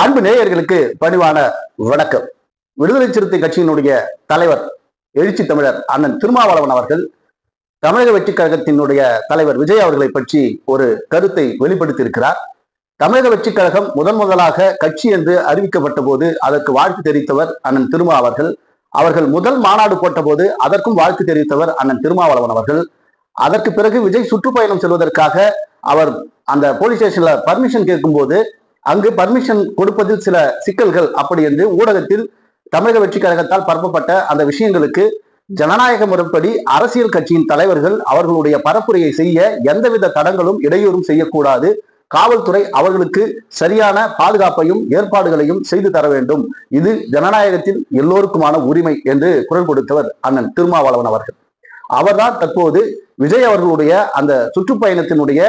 அன்பு நேயர்களுக்கு பணிவான வணக்கம். விடுதலை சிறுத்தை கட்சியினுடைய தலைவர் எழுச்சி தமிழர் அண்ணன் திருமாவளவன் அவர்கள் தமிழக வெற்றி கழகத்தினுடைய தலைவர் விஜய் அவர்களை பற்றி ஒரு கருத்தை வெளிப்படுத்தி இருக்கிறார் தமிழக வெற்றி கழகம் முதன் முதலாக கட்சி என்று அறிவிக்கப்பட்ட போது அதற்கு வாழ்த்து தெரிவித்தவர் அண்ணன் திருமா அவர்கள். அவர்கள் முதல் மாநாடு போட்ட போது அதற்கும் வாழ்த்து தெரிவித்தவர் அண்ணன் திருமாவளவன் அவர்கள். அதற்கு பிறகு விஜய் சுற்றுப்பயணம் செல்வதற்காக அவர் அந்த போலீஸ் ஸ்டேஷன்ல பர்மிஷன் கேட்கும்போது அங்கு பர்மிஷன் கொடுப்பதில் சில சிக்கல்கள் அப்படி என்று ஊடகத்தில் தமிழக வெற்றி கழகத்தால் பரப்பப்பட்ட அந்த விஷயங்களுக்கு ஜனநாயக முறைப்படி அரசியல் கட்சியின் தலைவர்கள் அவர்களுடைய பரப்புரையை செய்ய எந்தவித தடங்களும் இடையூறும் செய்யக்கூடாது. காவல்துறை அவர்களுக்கு சரியான பாதுகாப்பையும் ஏற்பாடுகளையும் செய்து தர வேண்டும். இது ஜனநாயகத்தில் எல்லோருக்குமான உரிமை என்று குரல் கொடுத்தவர் அண்ணன் திருமாவளவன் அவர்கள். அவர்தான் தற்போது விஜய் அவர்களுடைய அந்த சுற்றுப்பயணத்தினுடைய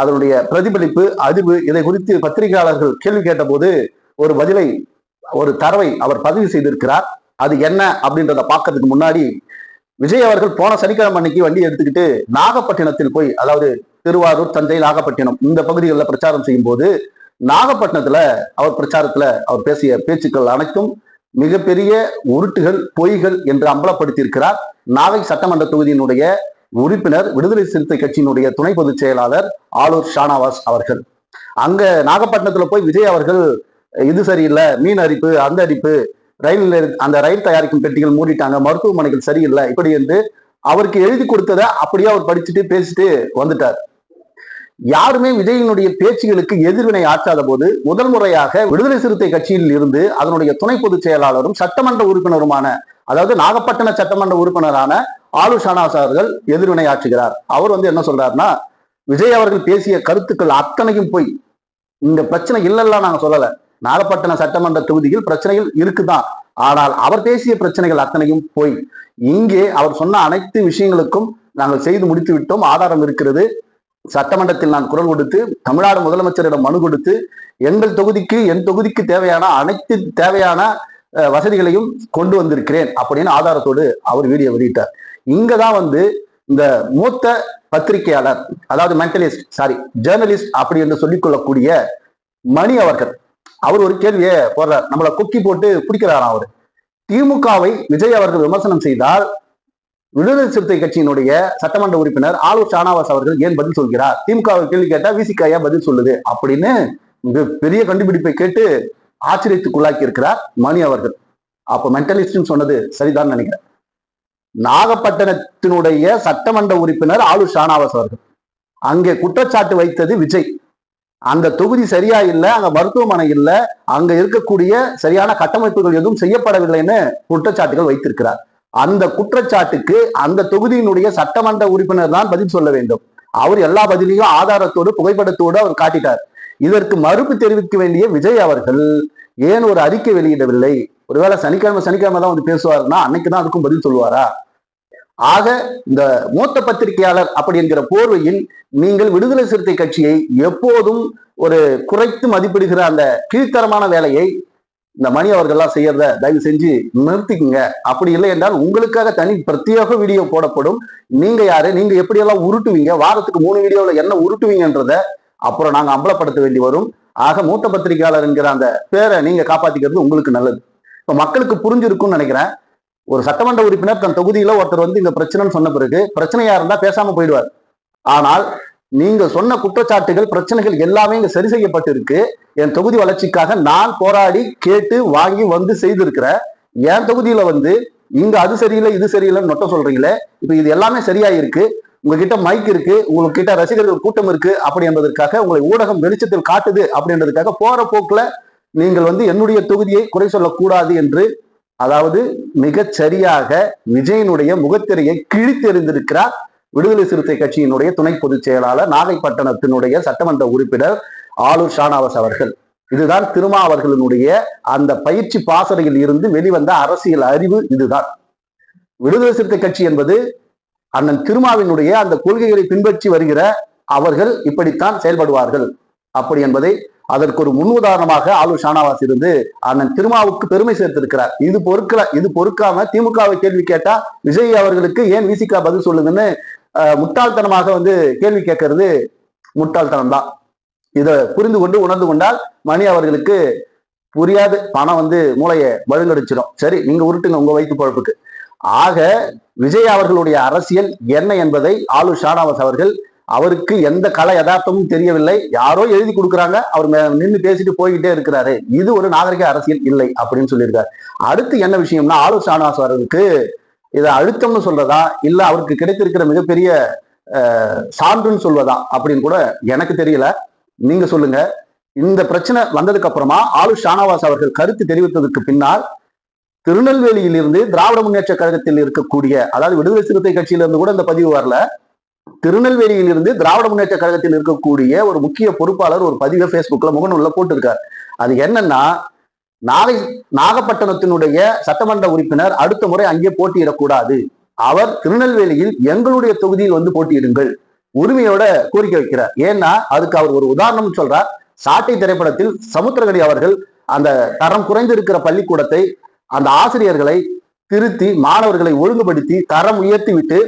அதனுடைய பிரதிபலிப்பு அதிர்வு இதை குறித்து பத்திரிகையாளர்கள் கேள்வி கேட்டபோது ஒரு பதிலை ஒரு தரவை அவர் பதிவு செய்திருக்கிறார். அது என்ன அப்படின்றத பார்க்கறதுக்கு முன்னாடி விஜய் அவர்கள் போன சனிக்கிழமை அன்னைக்கு வண்டி எடுத்துக்கிட்டு நாகப்பட்டினத்தில் போய் அதாவது திருவாரூர் தஞ்சை நாகப்பட்டினம் இந்த பகுதிகளில் பிரச்சாரம் செய்யும் போது நாகப்பட்டினத்துல அவர் பிரச்சாரத்துல அவர் பேசிய பேச்சுக்கள் அனைத்தும் மிகப்பெரிய உருட்டுகள் பொய்கள் என்று அம்பலப்படுத்தியிருக்கிறார். நாகை சட்டமன்ற தொகுதியினுடைய உறுப்பினர் விடுதலை சிறுத்தை கட்சியினுடைய துணை பொதுச் செயலாளர் ஆலூர் ஷானாவாஸ் அவர்கள். அங்க நாகப்பட்டினத்துல போய் விஜய் அவர்கள் இது சரியில்லை மீன் அரிப்பு அந்த அரிப்பு ரயில் அந்த ரயில் தயாரிக்கும் பெட்டிகள் மூடிட்டாங்க மருத்துவமனைகள் சரியில்லை இப்படி என்று அவருக்கு எழுதி கொடுத்ததை அப்படியே அவர் படிச்சுட்டு பேசிட்டு வந்துட்டார். யாருமே விஜயினுடைய பேச்சுகளுக்கு எதிர்வினை ஆற்றாத போது முதல் முறையாக விடுதலை சிறுத்தை கட்சியில் இருந்து அதனுடைய துணை பொதுச் செயலாளரும் சட்டமன்ற உறுப்பினருமான அதாவது நாகப்பட்டின சட்டமன்ற உறுப்பினரான ஆலு ஷானாஸ் அவர்கள் எதிர்வினை ஆற்றுகிறார். அவர் வந்து என்ன சொல்றாருன்னா விஜய் அவர்கள் பேசிய கருத்துக்கள் அத்தனையும் போய் இந்த பிரச்சனை இல்லைல்லாம் நாங்க சொல்லல. நாகப்பட்டினம் சட்டமன்ற தொகுதியில் பிரச்சனைகள் இருக்குதான். ஆனால் அவர் பேசிய பிரச்சனைகள் அத்தனையும் போய் இங்கே அவர் சொன்ன அனைத்து விஷயங்களுக்கும் நாங்கள் செய்து முடித்து விட்டோம். ஆதாரம் இருக்கிறது. சட்டமன்றத்தில் நான் குரல் கொடுத்து தமிழ்நாடு முதலமைச்சரிடம் மனு கொடுத்து எங்கள் தொகுதிக்கு என் தொகுதிக்கு தேவையான அனைத்து தேவையான அஹ், வசதிகளையும் கொண்டு வந்திருக்கிறேன் அப்படின்னு ஆதாரத்தோடு அவர் வீடியோ வெளியிட்டார். இங்கதான் வந்து இந்த மூத்த பத்திரிகையாளர் அதாவது மென்டலிஸ்ட் சாரி ஜேர்னலிஸ்ட் அப்படி என்று சொல்லிக்கொள்ளக்கூடிய மணி அவர்கள். அவர் ஒரு கேள்வியை போடுறார். நம்மளை கொக்கி போட்டு பிடிக்கிறாராம் அவர்? திமுகவை விஜய் அவர்கள் விமர்சனம் செய்தால் விடுதலை சிறுத்தை கட்சியினுடைய சட்டமன்ற உறுப்பினர் ஆலூர் ஷானாவாஸ் அவர்கள் ஏன் பதில் சொல்கிறார்? திமுகவை கேள்வி கேட்டா விசிகாயா பதில் சொல்லுது அப்படின்னு மிக பெரிய கண்டுபிடிப்பை கேட்டு ஆச்சரியத்துக்குள்ளாக்கி இருக்கிறார் மணி அவர்கள். அப்ப மென்டலிஸ்ட் சொன்னது சரிதான் நினைக்கிறேன். நாகப்பட்டினத்தினுடைய சட்டமன்ற உறுப்பினர் ஆலூர் ஷானாவாஸ் அவர்கள். அங்கே குற்றச்சாட்டு வைத்தது விஜய். அந்த தொகுதி சரியா இல்லை அங்க மருத்துவமனை இல்லை அங்க இருக்கக்கூடிய சரியான கட்டமைப்புகள் எதுவும் செய்யப்படவில்லைன்னு குற்றச்சாட்டுகள் வைத்திருக்கிறார். அந்த குற்றச்சாட்டுக்கு அந்த தொகுதியினுடைய சட்டமன்ற உறுப்பினர் தான் பதில் சொல்ல வேண்டும். அவர் எல்லா பதிலையும் ஆதாரத்தோடு புகைப்படத்தோடு அவர் காட்டிட்டார். இதற்கு மறுப்பு தெரிவிக்க வேண்டிய விஜய் அவர்கள் ஏன் ஒரு அறிக்கை வெளியிடவில்லை? ஒருவேளை சனிக்கிழமை சனிக்கிழமை தான் வந்து பேசுவாருன்னா அன்னைக்கு தான் அதுக்கும் பதில் சொல்லுவாரா? ஆக இந்த மூத்த பத்திரிகையாளர் அப்படி என்கிற போர்வையில் நீங்கள் விடுதலை சிறுத்தை கட்சியை எப்போதும் ஒரு குறைத்து மதிப்பிடுகிற அந்த கீழ்த்தரமான வேலையை இந்த மணி அவர்கள்லாம் செய்யறத தயவு செஞ்சு நிறுத்திக்குங்க. அப்படி இல்லை என்றால் உங்களுக்காக தனி பிரத்யேக வீடியோ போடப்படும். நீங்க யாரு? நீங்க எப்படியெல்லாம் உருட்டுவீங்க? வாரத்துக்கு மூணு வீடியோவில் என்ன உருட்டுவீங்கன்றத அப்புறம் நாங்கள் அம்பலப்படுத்த வேண்டி வரும். ஆக மூத்த பத்திரிகையாளர் என்கிற அந்த பேரை நீங்க காப்பாத்திக்கிறது உங்களுக்கு நல்லது. இப்ப மக்களுக்கு புரிஞ்சிருக்கும்னு நினைக்கிறேன். ஒரு சட்டமன்ற உறுப்பினர் தன் தொகுதியில ஒருத்தர் வந்து இந்த பிரச்சனைன்னு சொன்ன பிறகு பிரச்சனையா இருந்தா பேசாம போயிடுவார். ஆனால் நீங்க சொன்ன குற்றச்சாட்டுகள் பிரச்சனைகள் எல்லாமே இங்க சரி செய்யப்பட்டிருக்கு. என் தொகுதி வளர்ச்சிக்காக நான் போராடி கேட்டு வாங்கி வந்து செய்திருக்கிறேன் என் தொகுதியில வந்து இங்க அது சரியில்லை இது சரியில்லைன்னு நொட்ட சொல்றீங்களே இப்ப இது எல்லாமே சரியாயிருக்கு. உங்ககிட்ட மைக் இருக்கு உங்ககிட்ட ரசிகர்கள் கூட்டம் இருக்கு அப்படி என்பதற்காக உங்களை ஊடகம் வெளிச்சத்தில் காட்டுது அப்படின்றதுக்காக போற போக்குல நீங்கள் வந்து என்னுடைய தொகுதியை குறை சொல்லக்கூடாது என்று அதாவது மிகச் சரியாக விஜயனுடைய முகத்திரையை கிழித்தெறிந்திருக்கிறார் விடுதலை சிறுத்தை கட்சியினுடைய துணை பொதுச் செயலாளர் நாகைப்பட்டினத்தினுடைய சட்டமன்ற உறுப்பினர் ஆளுர் ஷானாவாஸ் அவர்கள். இதுதான் திருமா அவர்களினுடைய அந்த பயிற்சி பாசறையில் இருந்து வெளிவந்த அரசியல் அறிவு இதுதான். விடுதலை சிறுத்தை கட்சி என்பது அண்ணன் திருமாவினுடைய அந்த கொள்கைகளை பின்பற்றி வருகிற அவர்கள் இப்படித்தான் செயல்படுவார்கள். அப்படி என்பதை அதற்கு ஒரு முன்னுதாரணமாக ஆளு ஷானாவாஸ் இருந்து அண்ணன் திருமாவுக்கு பெருமை சேர்த்திருக்கிறார். இது பொறுக்கல இது பொறுக்காம திமுகவை கேள்வி கேட்டா விஜய் அவர்களுக்கு ஏன் விசிகா பதில் சொல்லுதுன்னு முட்டாள்தனமாக வந்து கேள்வி கேட்கறது முட்டாள்தனம் தான். இதை புரிந்து கொண்டு உணர்ந்து கொண்டால் மணி அவர்களுக்கு புரியாது பணம் வந்து மூளையை வழுங்கடிச்சிடும். சரி நீங்க உருட்டுங்க உங்க வயிற்று பழப்புக்கு ஆக விஜய் அவர்களுடைய அரசியல் என்ன என்பதை ஆளு ஷானாவாஸ் அவர்கள் அவருக்கு எந்த கலை யதார்த்தமும் தெரியவில்லை. யாரோ எழுதி கொடுக்குறாங்க அவர் நின்று பேசிட்டு போய்கிட்டே இருக்கிறாரு. இது ஒரு நாகரிக அரசியல் இல்லை அப்படின்னு சொல்லியிருக்காரு. அடுத்து என்ன விஷயம்னா ஆளு ஷானாஸ் அவர்களுக்கு இதை அழுத்தம்னு சொல்றதா இல்ல அவருக்கு கிடைத்திருக்கிற மிகப்பெரிய சான்றுன்னு சொல்வதா அப்படின்னு கூட எனக்கு தெரியல. நீங்க சொல்லுங்க. இந்த பிரச்சனை வந்ததுக்கு அப்புறமா ஆளு ஷானவாஸ் அவர்கள் கருத்து தெரிவித்ததுக்கு பின்னால் திருநெல்வேலியில் இருந்து திராவிட முன்னேற்ற கழகத்தில் இருக்கக்கூடிய அதாவது விடுதலை சிறுத்தை கட்சியிலிருந்து கூட இந்த பதிவு வரல. திருநெல்வேலியில் இருந்து திராவிட முன்னேற்ற கழகத்தில் இருக்கக்கூடிய ஒரு முக்கிய பொறுப்பாளர் ஒரு பதிவை Facebookல முகநூல்ல போட்டிருக்கார். அது என்னன்னா நாகை நாகப்பட்டினத்தினுடைய சட்டமன்ற உறுப்பினர் அடுத்த முறை அங்கே போட்டியிடக்கூடாது. அவர் திருநெல்வேலியில் எங்களுடைய தொகுதியில் வந்து போட்டியிடுங்கள். உரிமையோட கோரிக்கை வைக்கிறார். ஏன்னா அதுக்கு அவர் ஒரு உதாரணம் சொல்றார். சாட்டை திரைப்படத்தில் சமுத்திரகடி அவர்கள் அந்த தரம் குறைந்திருக்கிற பள்ளிக்கூடத்தை அந்த ஆசிரியர்களை திருத்தி மாணவர்களை ஒழுங்குபடுத்தி தரம் உயர்த்தி விட்டு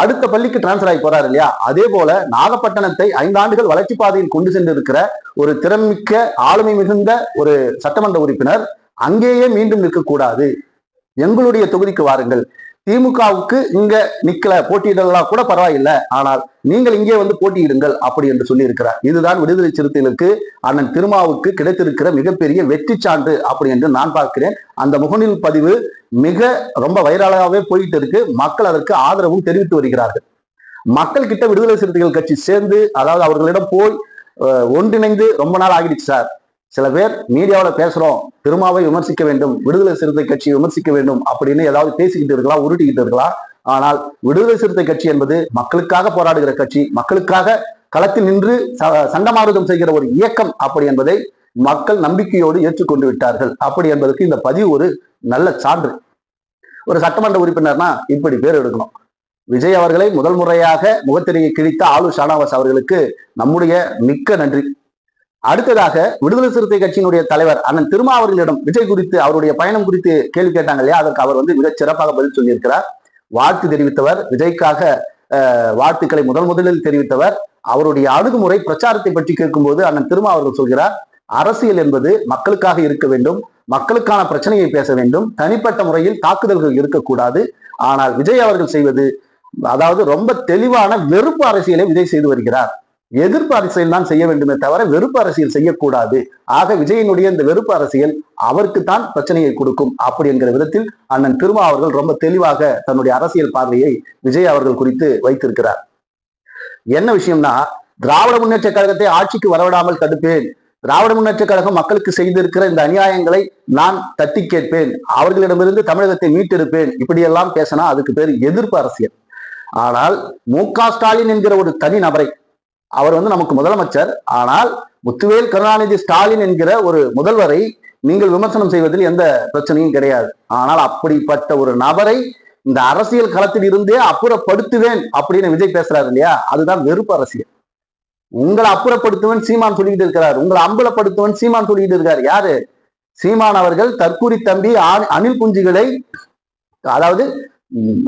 அடுத்த பள்ளிக்கு டிரான்ஸ்ஃபர் ஆகி போறாரு இல்லையா? அதே போல நாகப்பட்டினத்தை ஐந்தாண்டுகள் வளர்ச்சி பாதையில் கொண்டு சென்றிருக்கிற ஒரு திறமிக்க ஆளுமை மிகுந்த ஒரு சட்டமன்ற உறுப்பினர் அங்கேயே மீண்டும் நிற்கக்கூடாது. எங்களுடைய தொகுதிக்கு வாருங்கள். திமுகவுக்கு இங்க நிக்கல போட்டியிடலாம் கூட பரவாயில்லை. ஆனால் நீங்கள் இங்கே வந்து போட்டியிடுங்கள் அப்படி என்று சொல்லி இருக்கிறார் இதுதான் விடுதலை சிறுத்தைகளுக்கு அண்ணன் திருமாவுக்கு கிடைத்திருக்கிற மிகப்பெரிய வெற்றி சான்று அப்படி என்று நான் பார்க்கிறேன். அந்த முகநூல் பதிவு மிக ரொம்ப வைரலாகவே போயிட்டு இருக்கு. மக்கள் அதற்கு ஆதரவும் தெரிவித்து வருகிறார்கள். மக்கள் கிட்ட விடுதலை சிறுத்தைகள் கட்சி சேர்ந்து அதாவது அவர்களிடம் போய் ஒன்றிணைந்து ரொம்ப நாள் ஆகிடுச்சு சார். சில பேர் மீடியாவில் பேசுறோம் திருமாவை விமர்சிக்க வேண்டும் விடுதலை சிறுத்தை கட்சியை விமர்சிக்க வேண்டும் அப்படின்னு ஏதாவது பேசிக்கிட்டு இருக்கலாம் உருட்டிக்கிட்டு இருக்கலாம். ஆனால் விடுதலை சிறுத்தை கட்சி என்பது மக்களுக்காக போராடுகிற கட்சி மக்களுக்காக களத்தில் நின்று ச- சண்டமாருதம் செய்கிற ஒரு இயக்கம் அப்படி என்பதை மக்கள் நம்பிக்கையோடு ஏற்றுக்கொண்டு விட்டார்கள். அப்படி என்பதற்கு இந்த பதிவு ஒரு நல்ல சான்று. ஒரு சட்டமன்ற உறுப்பினர்னா இப்படி பேர் எடுக்கணும். விஜய் அவர்களை முதல் முறையாக முகத்திரையை கிழித்த ஆளு ஷானாவாஸ் அவர்களுக்கு நம்முடைய மிக்க நன்றி. அடுத்ததாக விடுதலை சிறுத்தை கட்சியினுடைய தலைவர் அண்ணன் திருமா அவர்களிடம் விஜய் குறித்து அவருடைய பயணம் குறித்து கேள்வி கேட்டாங்க இல்லையா? அதற்கு அவர் வந்து மிகச் சிறப்பாக பதில் சொல்லியிருக்கிறார். வாழ்த்து தெரிவித்தவர் விஜய்க்காக அஹ், வாழ்த்துக்களை முதல் முதலில் தெரிவித்தவர். அவருடைய அணுகுமுறை பிரச்சாரத்தை பற்றி கேட்கும்போது அண்ணன் திருமா அவர்கள் சொல்கிறார் அரசியல் என்பது மக்களுக்காக இருக்க வேண்டும் மக்களுக்கான பிரச்சனையை பேச வேண்டும் தனிப்பட்ட முறையில் தாக்குதல்கள் இருக்கக்கூடாது. ஆனால் விஜய் அவர்கள் செய்வது அதாவது ரொம்ப தெளிவான வெறுப்பு அரசியலை விஜய் செய்து வருகிறார். எதிர்ப்பு அரசியல் தான் செய்ய வேண்டுமே தவிர வெறுப்பு அரசியல் செய்யக்கூடாது. ஆக விஜயனுடைய இந்த வெறுப்பு அரசியல் அவருக்கு தான் பிரச்சனையை கொடுக்கும் அப்படி என்கிற விதத்தில் அண்ணன் திருமா அவர்கள் ரொம்ப தெளிவாக தன்னுடைய அரசியல் பார்வையை விஜய் அவர்கள் குறித்து வைத்திருக்கிறார். என்ன விஷயம்னா திராவிட முன்னேற்ற கழகத்தை ஆட்சிக்கு வரவிடாமல் தடுப்பேன். திராவிட முன்னேற்ற கழகம் மக்களுக்கு செய்திருக்கிற இந்த அநியாயங்களை நான் தட்டி கேட்பேன். அவர்களிடமிருந்து தமிழகத்தை மீட்டெடுப்பேன். இப்படியெல்லாம் பேசினா அதுக்கு பேர் எதிர்ப்பு அரசியல். ஆனால் மு க ஸ்டாலின் என்கிற ஒரு தனி நபரை அவர் வந்து நமக்கு முதலமைச்சர். ஆனால் முத்துவேல் கருணாநிதி ஸ்டாலின் என்கிற ஒரு முதல்வரை நீங்கள் விமர்சனம் செய்வதில் எந்த பிரச்சனையும் கிடையாது. ஆனால் அப்படிப்பட்ட ஒரு நபரை இந்த அரசியல் களத்தில் இருந்தே அப்புறப்படுத்துவேன் அப்படின்னு விஜய் பேசுறாரு இல்லையா? அதுதான் வெறுப்பு அரசியல். உங்களை அப்புறப்படுத்துவன் சீமான் சொல்லிக்கிட்டு இருக்கிறார். உங்களை அம்பலப்படுத்துவன் சீமான் சொல்லிக்கிட்டு இருக்காரு. யாரு? சீமான் அவர்கள் தற்கூரி தம்பி அணில் குஞ்சுகளை அதாவது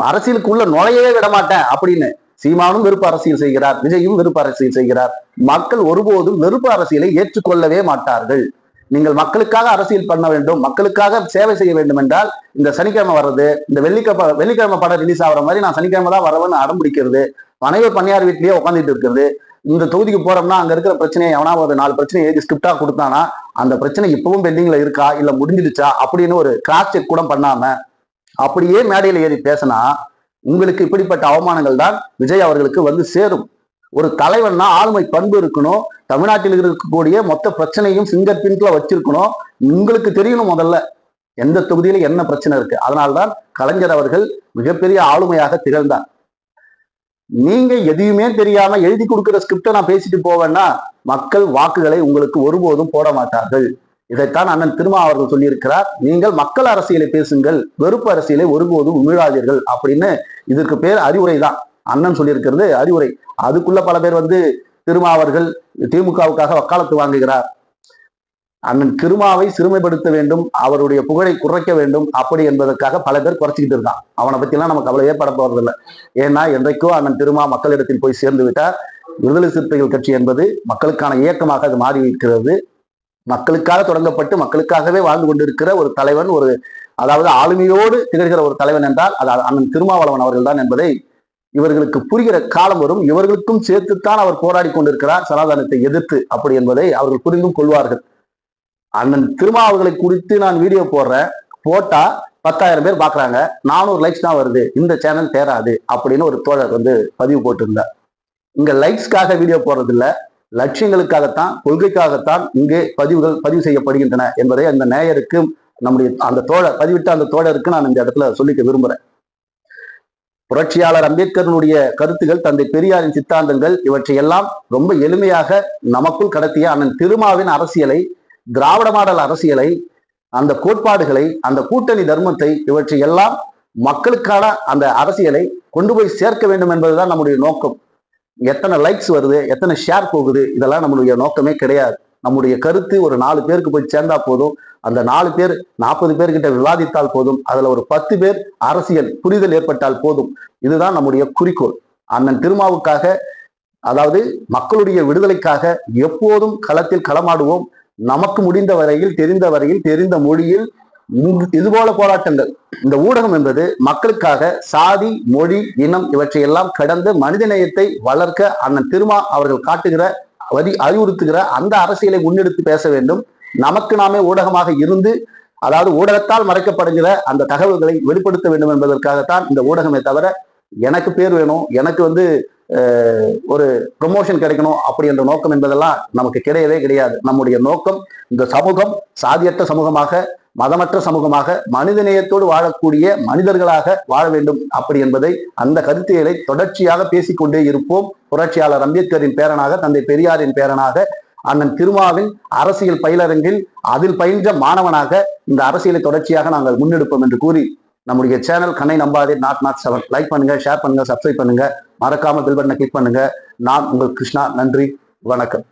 அரசியலுக்குள்ள நுழையவே விட மாட்டேன் அப்படின்னு சீமானும் வெறுப்பு அரசியல் செய்கிறார் விஜயும் வெறுப்பு அரசியல் செய்கிறார். மக்கள் ஒருபோதும் வெறுப்பு அரசியலை ஏற்றுக்கொள்ளவே மாட்டார்கள். நீங்கள் மக்களுக்காக அரசியல் பண்ண வேண்டும் மக்களுக்காக சேவை செய்ய வேண்டும் என்றால் இந்த சனிக்கிழமை வர்றது இந்த வெள்ளிக்கிழமை வெள்ளிக்கிழமை படம் ரிலீஸ் ஆகிற மாதிரி நான் சனிக்கிழமை தான் வரவேன்னு அடம் பிடிக்கிறது. பனையூர் பண்ணையார் வீட்லயே உட்காந்துட்டு இருக்கிறது. இந்த தொகுதிக்கு போறோம்னா அங்க இருக்கிற பிரச்சனையை எவனா ஒரு நாலு பிரச்சனை எழுதி ஸ்கிரிப்டா கொடுத்தானா அந்த பிரச்சனை இப்பவும் பெண்டிங்ல இருக்கா இல்ல முடிஞ்சிடுச்சா அப்படின்னு ஒரு கிராஸ் செக் கூட பண்ணாம அப்படியே மேடையில ஏறி பேசினா உங்களுக்கு இப்படிப்பட்ட அவமானங்கள் தான் விஜய் அவர்களுக்கு வந்து சேரும். ஒரு தலைவன்னா ஆளுமை பண்பு இருக்கணும். தமிழ்நாட்டில் இருக்கக்கூடிய மொத்த பிரச்சனையும் சிங்கர் பின்ல வச்சிருக்கணும். உங்களுக்கு தெரியணும் முதல்ல. எந்த தொகுதியில என்ன பிரச்சனை இருக்கு? அதனால்தான் கலைஞர் அவர்கள் மிகப்பெரிய ஆளுமையாக திகழ்ந்தார். நீங்க எதையுமே தெரியாம எழுதி கொடுக்கிற ஸ்கிரிப்டை நான் பேசிட்டு போவேன்னா மக்கள் வாக்குகளை உங்களுக்கு ஒருபோதும் போட மாட்டார்கள். இதைத்தான் அண்ணன் திருமா அவர்கள் சொல்லியிருக்கிறார். நீங்கள் மக்கள் அரசியலை பேசுங்கள் வெறுப்பு அரசியலை ஒருபோதும் உமிழாதீர்கள் அப்படின்னு இதற்கு பேர் அறிவுரை தான். அண்ணன் சொல்லியிருக்கிறது அறிவுரை. அதுக்குள்ள பல பேர் வந்து திருமா அவர்கள் திமுகவுக்காக வக்காலத்து வாங்குகிறார். அண்ணன் திருமாவை சிறுமைப்படுத்த வேண்டும் அவருடைய புகழை குறைக்க வேண்டும் அப்படி என்பதற்காக பல பேர் குறைச்சிக்கிட்டு இருக்கான். அவனை பத்திலாம் நமக்கு அவ்வளவு ஏற்பட போறதில்லை. ஏன்னா என்றைக்கோ அண்ணன் திருமா மக்களிடத்தில் போய் சேர்ந்து விட்டார். விடுதலை சிறுத்தைகள் கட்சி என்பது மக்களுக்கான இயக்கமாக அது மாறி இருக்கிறது. மக்களுக்காக தொடங்கப்பட்டு மக்களுக்காகவே வாழ்ந்து கொண்டிருக்கிற ஒரு தலைவன் ஒரு அதாவது ஆளுமையோடு திகழ்கிற ஒரு தலைவன் என்றால் அது அண்ணன் திருமாவளவன் அவர்கள்தான் என்பதை இவர்களுக்கு புரிகிற காலம் வரும். இவர்களுக்கும் சேர்த்துத்தான் அவர் போராடி கொண்டிருக்கிறார். சனாதனத்தை எதிர்த்து அப்படி என்பதை அவர்கள் புரிந்தும் கொள்வார்கள். அண்ணன் திருமா அவர்களை குறித்து நான் வீடியோ போடுறேன். போட்டா பத்தாயிரம் பேர் பாக்குறாங்க. நானூறு லைக்ஸ் தான் வருது. இந்த சேனல் தேராது அப்படின்னு ஒரு தோழர் வந்து பதிவு போட்டிருந்தார். இங்க லைக்ஸ்க்காக வீடியோ போடுறது இல்லை லட்சியங்களுக்காகத்தான் கொள்கைக்காகத்தான் இங்கே பதிவுகள் பதிவு செய்யப்படுகின்றன என்பதை அந்த நேயருக்கு நம்முடைய அந்த தோழர் பதிவிட்ட அந்த தோழருக்கு நான் இந்த இடத்துல சொல்லிக்க விரும்புறேன். புரட்சியாளர் அம்பேத்கரனுடைய கருத்துகள் தந்தை பெரியாரின் சித்தாந்தங்கள் இவற்றை எல்லாம் ரொம்ப எளிமையாக நமக்குள் கடத்திய அண்ணன் திருமாவின் அரசியலை திராவிட மாடல் அரசியலை அந்த கோட்பாடுகளை அந்த கூட்டணி தர்மத்தை இவற்றை எல்லாம் மக்களுக்கான அந்த அரசியலை கொண்டு போய் சேர்க்க வேண்டும் என்பதுதான் நம்முடைய நோக்கம். எத்தனை லைக்ஸ் வருது எத்தனை ஷேர் போகுது இதெல்லாம் நம்மளுடைய நோக்கமே கிடையாது. நம்முடைய கருத்து ஒரு நாலு பேருக்கு போய் சேர்ந்தா போதும். அந்த நாலு பேர் நாற்பது பேர்கிட்ட விவாதித்தால் போதும். அதுல ஒரு பத்து பேர் அரசியல் புரிதல் ஏற்பட்டால் போதும். இதுதான் நம்முடைய குறிக்கோள். அண்ணன் திருமாவுக்காக அதாவது மக்களுடைய விடுதலைக்காக எப்போதும் களத்தில் களமாடுவோம். நமக்கு முடிந்த வரையில் தெரிந்த வரையில் தெரிந்த மொழியில் இது போல போராட்டங்கள். இந்த ஊடகம் என்பது மக்களுக்காக சாதி மொழி இனம் இவற்றை எல்லாம் கடந்து மனிதநேயத்தை வளர்க்க அண்ணன் திருமா அவர்கள் காட்டுகிற வரி அறிவுறுத்துகிற அந்த அரசியலை முன்னெடுத்து பேச வேண்டும். நமக்கு நாமே ஊடகமாக இருந்து அதாவது ஊடகத்தால் மறைக்கப்படுகிற அந்த தகவல்களை வெளிப்படுத்த வேண்டும் என்பதற்காகத்தான் இந்த ஊடகமே தவிர எனக்கு பேர் வேணும் எனக்கு வந்து ஒரு ப்ரொமோஷன் கிடைக்கணும் அப்படி என்ற நோக்கம் என்பதெல்லாம் நமக்கு கிடையவே கிடையாது. நம்முடைய நோக்கம் இந்த சமூகம் சாதியற்ற சமூகமாக மதமற்ற சமூகமாக மனிதநேயத்தோடு வாழக்கூடிய மனிதர்களாக வாழ வேண்டும் அப்படி என்பதை அந்த கருத்தியலை தொடர்ச்சியாக பேசிக்கொண்டே இருப்போம். புரட்சியாளர் அம்பேத்கரின் பேரனாக தந்தை பெரியாரின் பேரனாக அண்ணன் திருமாவின் அரசியல் பயிலரங்கில் அதில் பயின்ற மாணவனாக இந்த அரசியலை தொடர்ச்சியாக நாங்கள் முன்னெடுப்போம் என்று கூறி நம்முடைய சேனல் கண்ணை நம்பாதே நாட் நாட் செவன் லைக் பண்ணுங்க ஷேர் பண்ணுங்க சப்ஸ்கிரைப் பண்ணுங்க. மறக்காம பில் பட்டனை கிளிக் பண்ணுங்க. நான் உங்கள் கிருஷ்ணா. நன்றி. வணக்கம்.